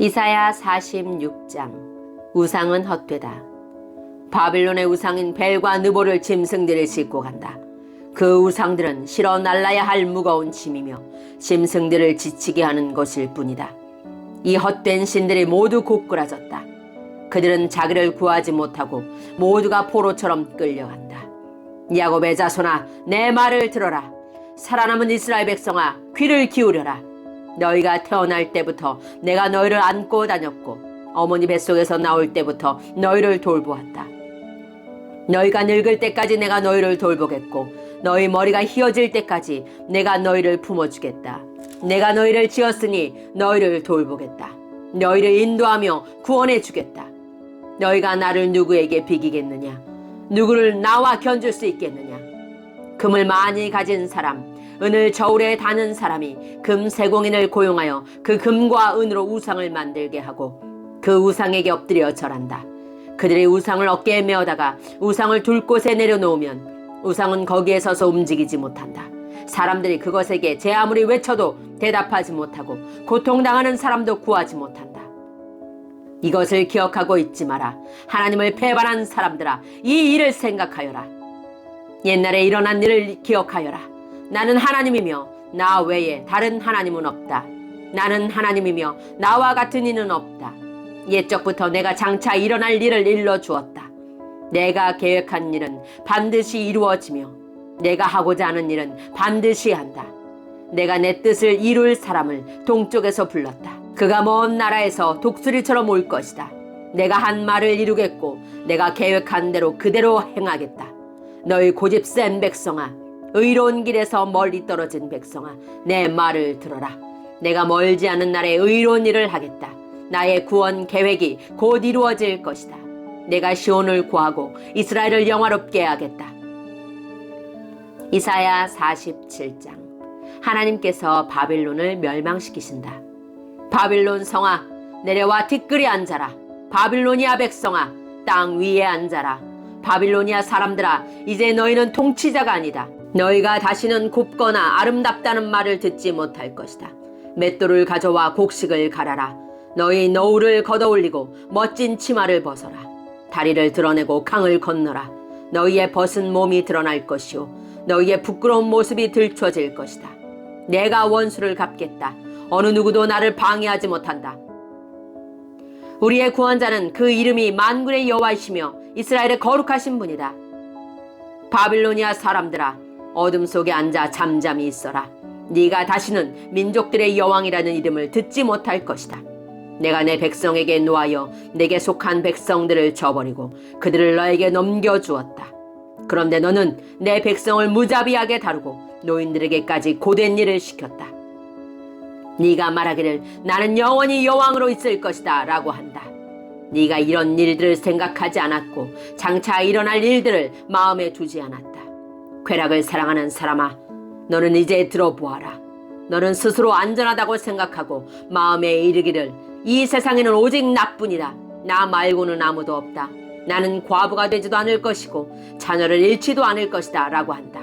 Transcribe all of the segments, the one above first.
이사야 46장 우상은 헛되다. 바빌론의 우상인 벨과 느보를 짐승들이 싣고 간다. 그 우상들은 실어 날라야 할 무거운 짐이며 짐승들을 지치게 하는 것일 뿐이다. 이 헛된 신들이 모두 고꾸라졌다. 그들은 자기를 구하지 못하고 모두가 포로처럼 끌려간다. 야곱의 자손아 내 말을 들어라. 살아남은 이스라엘 백성아 귀를 기울여라. 너희가 태어날 때부터 내가 너희를 안고 다녔고 어머니 뱃속에서 나올 때부터 너희를 돌보았다. 너희가 늙을 때까지 내가 너희를 돌보겠고 너희 머리가 휘어질 때까지 내가 너희를 품어주겠다. 내가 너희를 지었으니 너희를 돌보겠다. 너희를 인도하며 구원해 주겠다. 너희가 나를 누구에게 비기겠느냐? 누구를 나와 견줄 수 있겠느냐? 금을 많이 가진 사람, 은을 저울에 다는 사람이 금 세공인을 고용하여 그 금과 은으로 우상을 만들게 하고 그 우상에게 엎드려 절한다. 그들이 우상을 어깨에 메어다가 우상을 둘 곳에 내려놓으면 우상은 거기에 서서 움직이지 못한다. 사람들이 그것에게 제 아무리 외쳐도 대답하지 못하고 고통당하는 사람도 구하지 못한다. 이것을 기억하고 있지 마라. 하나님을 배반한 사람들아, 이 일을 생각하여라. 옛날에 일어난 일을 기억하여라. 나는 하나님이며 나 외에 다른 하나님은 없다. 나는 하나님이며 나와 같은 이는 없다. 옛적부터 내가 장차 일어날 일을 일러 주었다. 내가 계획한 일은 반드시 이루어지며 내가 하고자 하는 일은 반드시 한다. 내가 내 뜻을 이룰 사람을 동쪽에서 불렀다. 그가 먼 나라에서 독수리처럼 올 것이다. 내가 한 말을 이루겠고 내가 계획한 대로 그대로 행하겠다. 너희 고집 센 백성아, 의로운 길에서 멀리 떨어진 백성아, 내 말을 들어라. 내가 멀지 않은 날에 의로운 일을 하겠다. 나의 구원 계획이 곧 이루어질 것이다. 내가 시온을 구하고 이스라엘을 영화롭게 하겠다. 이사야 47장 하나님께서 바빌론을 멸망시키신다. 바빌론 성아 내려와 티끌이 앉아라. 바빌로니아 백성아 땅 위에 앉아라. 바빌로니아 사람들아 이제 너희는 통치자가 아니다. 너희가 다시는 곱거나 아름답다는 말을 듣지 못할 것이다. 맷돌을 가져와 곡식을 갈아라. 너희 너울을 걷어올리고 멋진 치마를 벗어라. 다리를 드러내고 강을 건너라. 너희의 벗은 몸이 드러날 것이요. 너희의 부끄러운 모습이 들춰질 것이다. 내가 원수를 갚겠다. 어느 누구도 나를 방해하지 못한다. 우리의 구원자는 그 이름이 만군의 여호와이시며 이스라엘의 거룩하신 분이다. 바빌로니아 사람들아 어둠 속에 앉아 잠잠히 있어라. 네가 다시는 민족들의 여왕이라는 이름을 듣지 못할 것이다. 내가 내 백성에게 놓아여 내게 속한 백성들을 저버리고 그들을 너에게 넘겨 주었다. 그런데 너는 내 백성을 무자비하게 다루고 노인들에게까지 고된 일을 시켰다. 네가 말하기를 나는 영원히 여왕으로 있을 것이다 라고 한다. 네가 이런 일들을 생각하지 않았고 장차 일어날 일들을 마음에 두지 않았다. 쾌락을 사랑하는 사람아, 너는 이제 들어보아라. 너는 스스로 안전하다고 생각하고 마음에 이르기를 이 세상에는 오직 나뿐이다. 나 말고는 아무도 없다. 나는 과부가 되지도 않을 것이고 자녀를 잃지도 않을 것이다 라고 한다.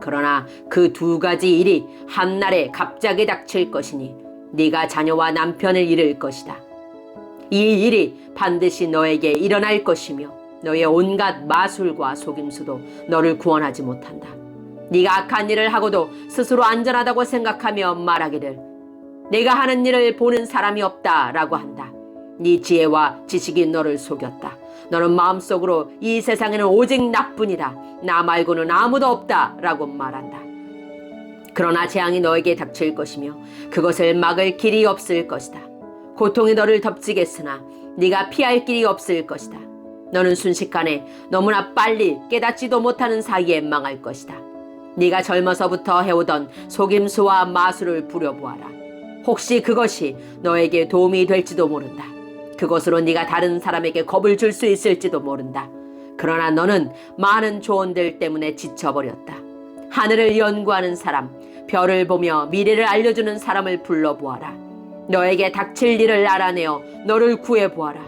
그러나 그 두 가지 일이 한날에 갑자기 닥칠 것이니 네가 자녀와 남편을 잃을 것이다. 이 일이 반드시 너에게 일어날 것이며 너의 온갖 마술과 속임수도 너를 구원하지 못한다. 네가 악한 일을 하고도 스스로 안전하다고 생각하며 말하기를 내가 하는 일을 보는 사람이 없다라고 한다. 네 지혜와 지식이 너를 속였다. 너는 마음속으로 이 세상에는 오직 나뿐이다. 나 말고는 아무도 없다라고 말한다. 그러나 재앙이 너에게 닥칠 것이며 그것을 막을 길이 없을 것이다. 고통이 너를 덮치겠으나 네가 피할 길이 없을 것이다. 너는 순식간에 너무나 빨리 깨닫지도 못하는 사이에 망할 것이다. 네가 젊어서부터 해오던 속임수와 마술을 부려보아라. 혹시 그것이 너에게 도움이 될지도 모른다. 그것으로 네가 다른 사람에게 겁을 줄 수 있을지도 모른다. 그러나 너는 많은 조언들 때문에 지쳐버렸다. 하늘을 연구하는 사람, 별을 보며 미래를 알려주는 사람을 불러보아라. 너에게 닥칠 일을 알아내어 너를 구해보아라.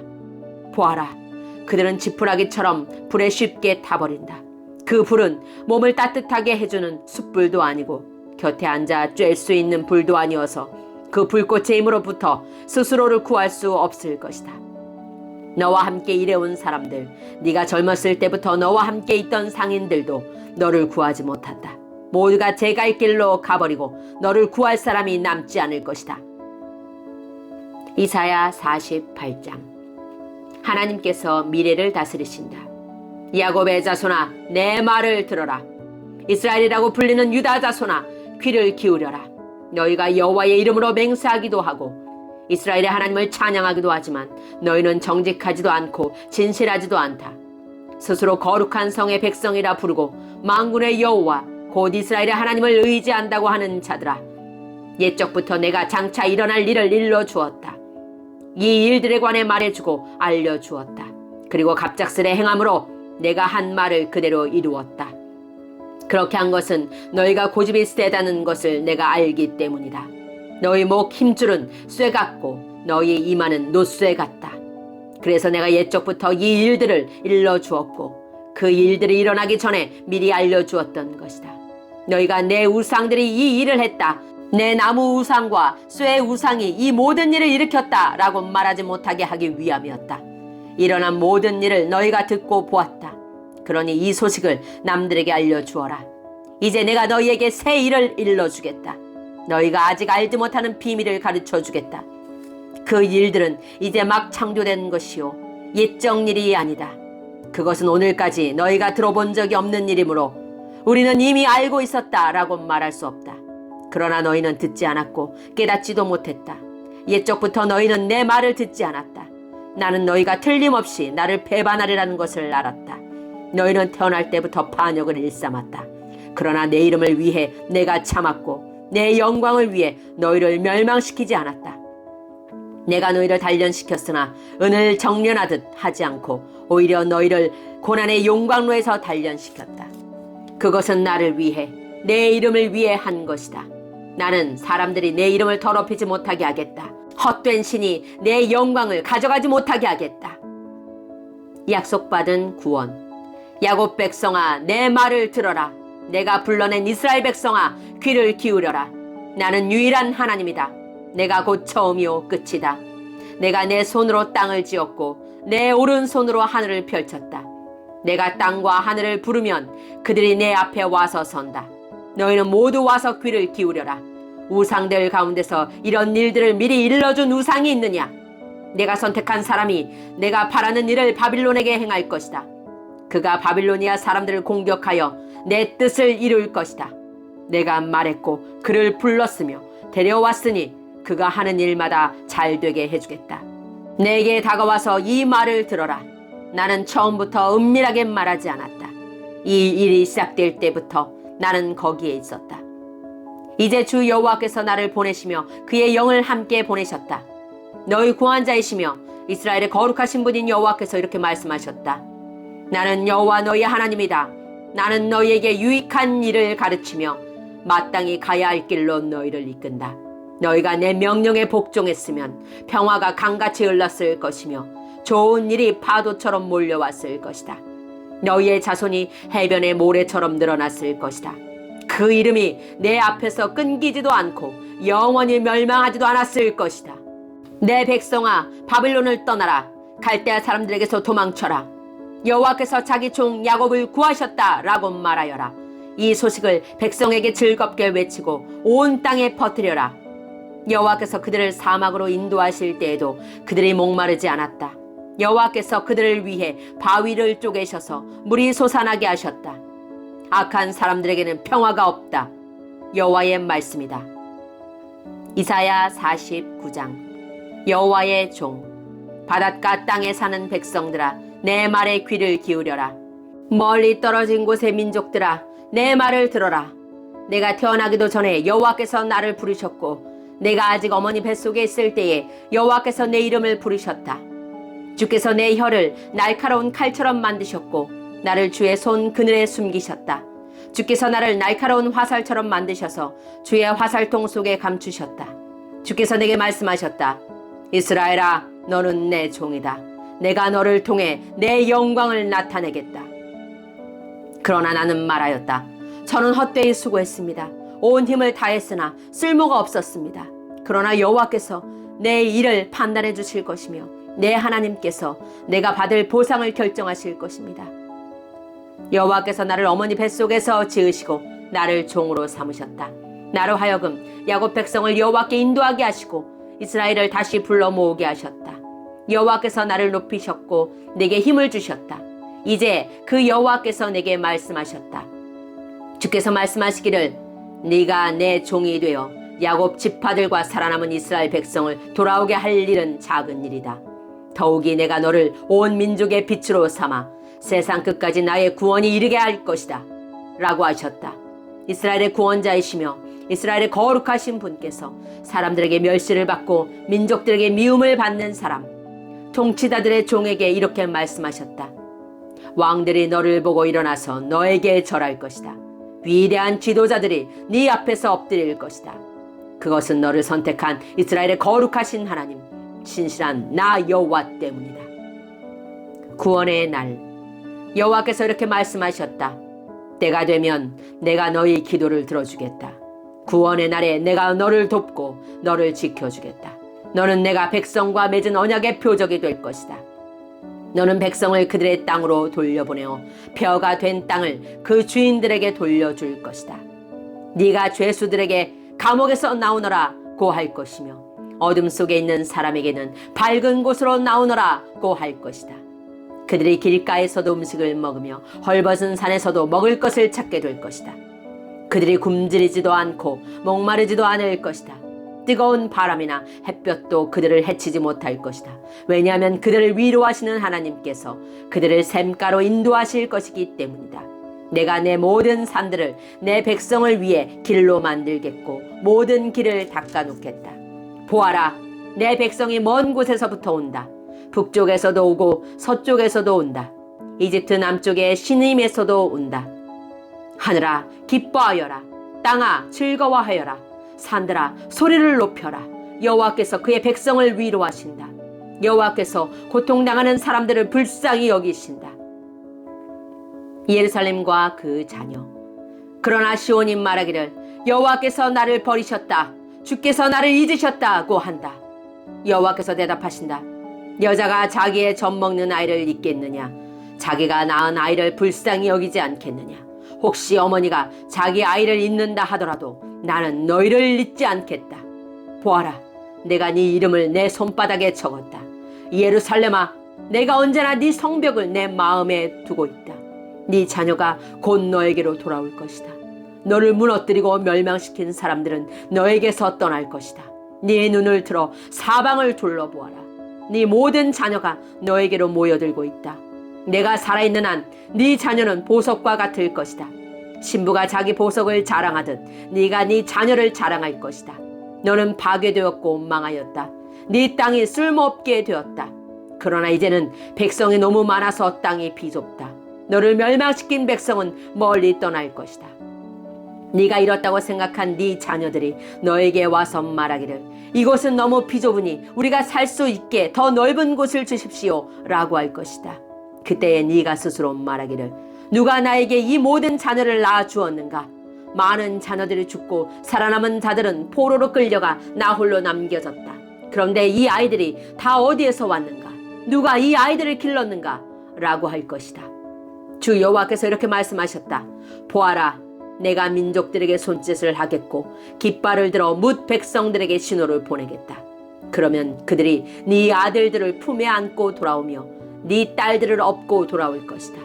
보아라. 그들은 지푸라기처럼 불에 쉽게 타버린다. 그 불은 몸을 따뜻하게 해주는 숯불도 아니고 곁에 앉아 쬐 수 있는 불도 아니어서 그 불꽃의 힘으로부터 스스로를 구할 수 없을 것이다. 너와 함께 일해온 사람들, 네가 젊었을 때부터 너와 함께 있던 상인들도 너를 구하지 못한다. 모두가 제갈 길로 가버리고 너를 구할 사람이 남지 않을 것이다. 이사야 48장 하나님께서 미래를 다스리신다. 야곱의 자손아 내 말을 들어라. 이스라엘이라고 불리는 유다 자손아 귀를 기울여라. 너희가 여호와의 이름으로 맹세하기도 하고 이스라엘의 하나님을 찬양하기도 하지만 너희는 정직하지도 않고 진실하지도 않다. 스스로 거룩한 성의 백성이라 부르고 망군의 여호와 곧 이스라엘의 하나님을 의지한다고 하는 자들아 옛적부터 내가 장차 일어날 일을 일러 주었다. 이 일들에 관해 말해주고 알려주었다. 그리고 갑작스레 행함으로 내가 한 말을 그대로 이루었다. 그렇게 한 것은 너희가 고집이 세다는 것을 내가 알기 때문이다. 너희 목 힘줄은 쇠 같고 너희 이마는 노쇠 같다. 그래서 내가 옛적부터 이 일들을 일러 주었고 그 일들이 일어나기 전에 미리 알려 주었던 것이다. 너희가 내 우상들이 이 일을 했다. 내 나무 우상과 쇠 우상이 이 모든 일을 일으켰다. 라고 말하지 못하게 하기 위함이었다. 일어난 모든 일을 너희가 듣고 보았다. 그러니 이 소식을 남들에게 알려주어라. 이제 내가 너희에게 새 일을 일러주겠다. 너희가 아직 알지 못하는 비밀을 가르쳐 주겠다. 그 일들은 이제 막 창조된 것이요. 옛적 일이 아니다. 그것은 오늘까지 너희가 들어본 적이 없는 일이므로 우리는 이미 알고 있었다 라고 말할 수 없다. 그러나 너희는 듣지 않았고 깨닫지도 못했다. 옛적부터 너희는 내 말을 듣지 않았다. 나는 너희가 틀림없이 나를 배반하리라는 것을 알았다. 너희는 태어날 때부터 반역을 일삼았다. 그러나 내 이름을 위해 내가 참았고 내 영광을 위해 너희를 멸망시키지 않았다. 내가 너희를 단련시켰으나 은을 정련하듯 하지 않고 오히려 너희를 고난의 용광로에서 단련시켰다. 그것은 나를 위해 내 이름을 위해 한 것이다. 나는 사람들이 내 이름을 더럽히지 못하게 하겠다. 헛된 신이 내 영광을 가져가지 못하게 하겠다. 약속받은 구원. 야곱 백성아, 내 말을 들어라. 내가 불러낸 이스라엘 백성아, 귀를 기울여라. 나는 유일한 하나님이다. 내가 곧 처음이요 끝이다. 내가 내 손으로 땅을 지었고 내 오른손으로 하늘을 펼쳤다. 내가 땅과 하늘을 부르면 그들이 내 앞에 와서 선다. 너희는 모두 와서 귀를 기울여라. 우상들 가운데서 이런 일들을 미리 일러준 우상이 있느냐? 내가 선택한 사람이 내가 바라는 일을 바빌론에게 행할 것이다. 그가 바빌로니아 사람들을 공격하여 내 뜻을 이룰 것이다. 내가 말했고 그를 불렀으며 데려왔으니 그가 하는 일마다 잘 되게 해주겠다. 내게 다가와서 이 말을 들어라. 나는 처음부터 은밀하게 말하지 않았다. 이 일이 시작될 때부터 나는 거기에 있었다. 이제 주 여호와께서 나를 보내시며 그의 영을 함께 보내셨다. 너희 구원자이시며 이스라엘의 거룩하신 분인 여호와께서 이렇게 말씀하셨다. 나는 여호와 너희 하나님이다. 나는 너희에게 유익한 일을 가르치며 마땅히 가야 할 길로 너희를 이끈다. 너희가 내 명령에 복종했으면 평화가 강같이 흘렀을 것이며 좋은 일이 파도처럼 몰려왔을 것이다. 너희의 자손이 해변의 모래처럼 늘어났을 것이다. 그 이름이 내 앞에서 끊기지도 않고 영원히 멸망하지도 않았을 것이다. 내 백성아 바빌론을 떠나라. 갈대아 사람들에게서 도망쳐라. 여호와께서 자기 종 야곱을 구하셨다라고 말하여라. 이 소식을 백성에게 즐겁게 외치고 온 땅에 퍼뜨려라. 여호와께서 그들을 사막으로 인도하실 때에도 그들이 목마르지 않았다. 여호와께서 그들을 위해 바위를 쪼개셔서 물이 솟아나게 하셨다 악한 사람들에게는 평화가 없다. 여호와의 말씀이다. 이사야 49장. 여호와의 종 바닷가 땅에 사는 백성들아 내 말에 귀를 기울여라. 멀리 떨어진 곳의 민족들아 내 말을 들어라. 내가 태어나기도 전에 여호와께서 나를 부르셨고 내가 아직 어머니 뱃속에 있을 때에 여호와께서 내 이름을 부르셨다. 주께서 내 혀를 날카로운 칼처럼 만드셨고 나를 주의 손 그늘에 숨기셨다 주께서 나를 날카로운 화살처럼 만드셔서 주의 화살통 속에 감추셨다 주께서 내게 말씀하셨다 이스라엘아, 너는 내 종이다. 내가 너를 통해 내 영광을 나타내겠다. 그러나 나는 말하였다. 저는 헛되이 수고했습니다. 온 힘을 다했으나 쓸모가 없었습니다. 그러나 여호와께서 내 일을 판단해 주실 것이며 내 하나님께서 내가 받을 보상을 결정하실 것입니다. 여호와께서 나를 어머니 뱃속에서 지으시고 나를 종으로 삼으셨다. 나로 하여금 야곱 백성을 여호와께 인도하게 하시고 이스라엘을 다시 불러 모으게 하셨다. 여호와께서 나를 높이셨고 내게 힘을 주셨다. 이제 그 여호와께서 내게 말씀하셨다. 주께서 말씀하시기를 네가 내 종이 되어 야곱 지파들과 살아남은 이스라엘 백성을 돌아오게 할 일은 작은 일이다. 더욱이 내가 너를 온 민족의 빛으로 삼아 세상 끝까지 나의 구원이 이르게 할 것이다. 라고 하셨다. 이스라엘의 구원자이시며 이스라엘의 거룩하신 분께서 사람들에게 멸시를 받고 민족들에게 미움을 받는 사람, 통치자들의 종에게 이렇게 말씀하셨다. 왕들이 너를 보고 일어나서 너에게 절할 것이다. 위대한 지도자들이 네 앞에서 엎드릴 것이다. 그것은 너를 선택한 이스라엘의 거룩하신 하나님, 신실한 나 여호와 때문이다. 구원의 날 여호와께서 이렇게 말씀하셨다. 때가 되면 내가 너희 기도를 들어주겠다. 구원의 날에 내가 너를 돕고 너를 지켜주겠다. 너는 내가 백성과 맺은 언약의 표적이 될 것이다. 너는 백성을 그들의 땅으로 돌려보내어 벼가 된 땅을 그 주인들에게 돌려줄 것이다. 네가 죄수들에게 감옥에서 나오너라 고할 것이며 어둠 속에 있는 사람에게는 밝은 곳으로 나오너라 고할 것이다. 그들이 길가에서도 음식을 먹으며 헐벗은 산에서도 먹을 것을 찾게 될 것이다. 그들이 굶주리지도 않고 목마르지도 않을 것이다. 뜨거운 바람이나 햇볕도 그들을 해치지 못할 것이다. 왜냐하면 그들을 위로하시는 하나님께서 그들을 샘가로 인도하실 것이기 때문이다. 내가 내 모든 산들을 내 백성을 위해 길로 만들겠고 모든 길을 닦아놓겠다. 보아라, 내 백성이 먼 곳에서부터 온다. 북쪽에서도 오고 서쪽에서도 온다. 이집트 남쪽의 시님에서도 온다. 하늘아 기뻐하여라. 땅아 즐거워하여라. 산들아 소리를 높여라. 여호와께서 그의 백성을 위로하신다. 여호와께서 고통당하는 사람들을 불쌍히 여기신다. 예루살렘과 그 자녀. 그러나 시온이 말하기를 여호와께서 나를 버리셨다. 주께서 나를 잊으셨다고 한다. 여호와께서 대답하신다 여자가 자기의 젖 먹는 아이를 잊겠느냐 자기가 낳은 아이를 불쌍히 여기지 않겠느냐 혹시 어머니가 자기 아이를 잊는다 하더라도 나는 너희를 잊지 않겠다. 보아라, 내가 네 이름을 내 손바닥에 적었다. 예루살렘아, 내가 언제나 네 성벽을 내 마음에 두고 있다. 네 자녀가 곧 너에게로 돌아올 것이다. 너를 무너뜨리고 멸망시킨 사람들은 너에게서 떠날 것이다. 네 눈을 들어 사방을 둘러보아라. 네 모든 자녀가 너에게로 모여들고 있다. 내가 살아있는 한 네 자녀는 보석과 같을 것이다. 신부가 자기 보석을 자랑하듯 네가 네 자녀를 자랑할 것이다. 너는 파괴되었고 망하였다. 네 땅이 쓸모없게 되었다. 그러나 이제는 백성이 너무 많아서 땅이 비좁다. 너를 멸망시킨 백성은 멀리 떠날 것이다. 네가 이렇다고 생각한 네 자녀들이 너에게 와서 말하기를 이곳은 너무 비좁으니 우리가 살 수 있게 더 넓은 곳을 주십시오라고 할 것이다. 그때에 네가 스스로 말하기를 누가 나에게 이 모든 자녀를 낳아 주었는가? 많은 자녀들이 죽고 살아남은 자들은 포로로 끌려가 나 홀로 남겨졌다. 그런데 이 아이들이 다 어디에서 왔는가? 누가 이 아이들을 길렀는가? 라고 할 것이다. 주 여호와께서 이렇게 말씀하셨다. 보아라, 내가 민족들에게 손짓을 하겠고 깃발을 들어 뭇 백성들에게 신호를 보내겠다. 그러면 그들이 네 아들들을 품에 안고 돌아오며 네 딸들을 업고 돌아올 것이다.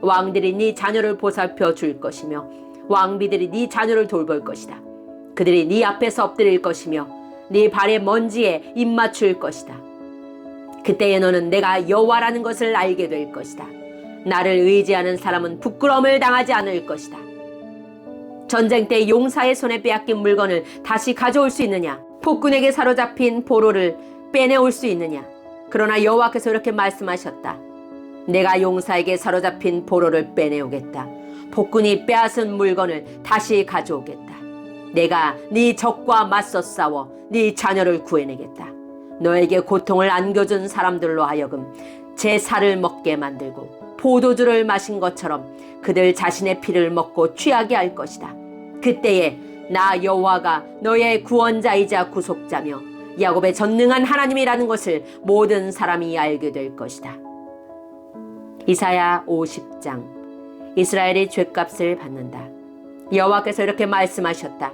왕들이 네 자녀를 보살펴 줄 것이며 왕비들이 네 자녀를 돌볼 것이다. 그들이 네 앞에서 엎드릴 것이며 네 발의 먼지에 입 맞출 것이다. 그때에 너는 내가 여호와라는 것을 알게 될 것이다. 나를 의지하는 사람은 부끄러움을 당하지 않을 것이다. 전쟁 때 용사의 손에 빼앗긴 물건을 다시 가져올 수 있느냐? 폭군에게 사로잡힌 포로를 빼내올 수 있느냐? 그러나 여호와께서 이렇게 말씀하셨다. 내가 용사에게 사로잡힌 포로를 빼내오겠다. 폭군이 빼앗은 물건을 다시 가져오겠다. 내가 네 적과 맞서 싸워 네 자녀를 구해내겠다. 너에게 고통을 안겨준 사람들로 하여금 제 살을 먹게 만들고 포도주를 마신 것처럼 그들 자신의 피를 먹고 취하게 할 것이다. 그때에 나 여호와가 너의 구원자이자 구속자며 야곱의 전능한 하나님이라는 것을 모든 사람이 알게 될 것이다. 이사야 50장 이스라엘이 죄값을 받는다. 여호와께서 이렇게 말씀하셨다.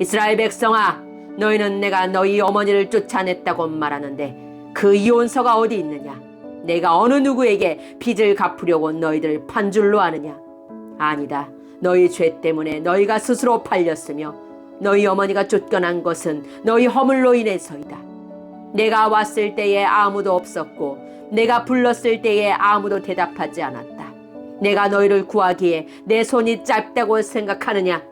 이스라엘 백성아 너희는 내가 너희 어머니를 쫓아냈다고 말하는데 그 이혼서가 어디 있느냐? 내가 어느 누구에게 빚을 갚으려고 너희들을 판줄로 아느냐? 아니다. 너희 죄 때문에 너희가 스스로 팔렸으며 너희 어머니가 쫓겨난 것은 너희 허물로 인해서이다. 내가 왔을 때에 아무도 없었고 내가 불렀을 때에 아무도 대답하지 않았다. 내가 너희를 구하기에 내 손이 짧다고 생각하느냐?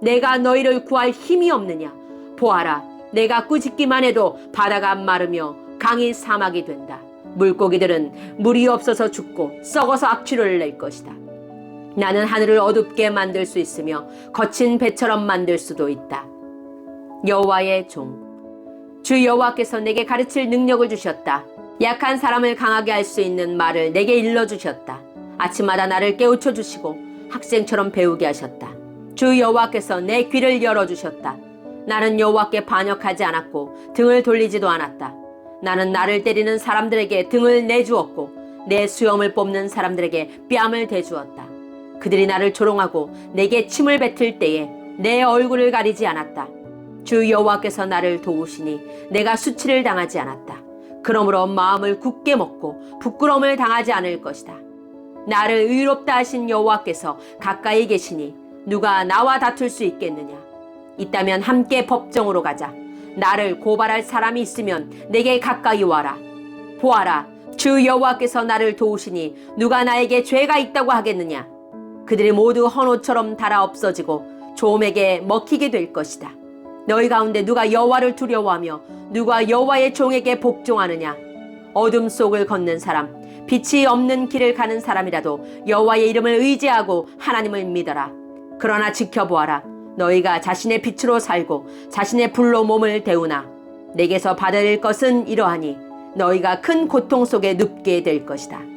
내가 너희를 구할 힘이 없느냐? 보아라, 내가 꾸짖기만 해도 바다가 마르며 강이 사막이 된다. 물고기들은 물이 없어서 죽고 썩어서 악취를 낼 것이다. 나는 하늘을 어둡게 만들 수 있으며 거친 배처럼 만들 수도 있다. 여호와의 종. 주 여호와께서 내게 가르칠 능력을 주셨다. 약한 사람을 강하게 할 수 있는 말을 내게 일러 주셨다. 아침마다 나를 깨우쳐 주시고 학생처럼 배우게 하셨다. 주 여호와께서 내 귀를 열어 주셨다. 나는 여호와께 반역하지 않았고 등을 돌리지도 않았다. 나는 나를 때리는 사람들에게 등을 내주었고 내 수염을 뽑는 사람들에게 뺨을 대주었다. 그들이 나를 조롱하고 내게 침을 뱉을 때에 내 얼굴을 가리지 않았다. 주 여호와께서 나를 도우시니 내가 수치를 당하지 않았다. 그러므로 마음을 굳게 먹고 부끄러움을 당하지 않을 것이다. 나를 의롭다 하신 여호와께서 가까이 계시니 누가 나와 다툴 수 있겠느냐? 있다면 함께 법정으로 가자. 나를 고발할 사람이 있으면 내게 가까이 와라. 보아라, 주 여호와께서 나를 도우시니 누가 나에게 죄가 있다고 하겠느냐? 그들이 모두 헌옷처럼 달아 없어지고 조음에게 먹히게 될 것이다. 너희 가운데 누가 여호와를 두려워하며 누가 여호와의 종에게 복종하느냐? 어둠 속을 걷는 사람, 빛이 없는 길을 가는 사람이라도 여호와의 이름을 의지하고 하나님을 믿어라. 그러나 지켜보아라. 너희가 자신의 빛으로 살고 자신의 불로 몸을 데우나 내게서 받을 것은 이러하니 너희가 큰 고통 속에 눕게 될 것이다.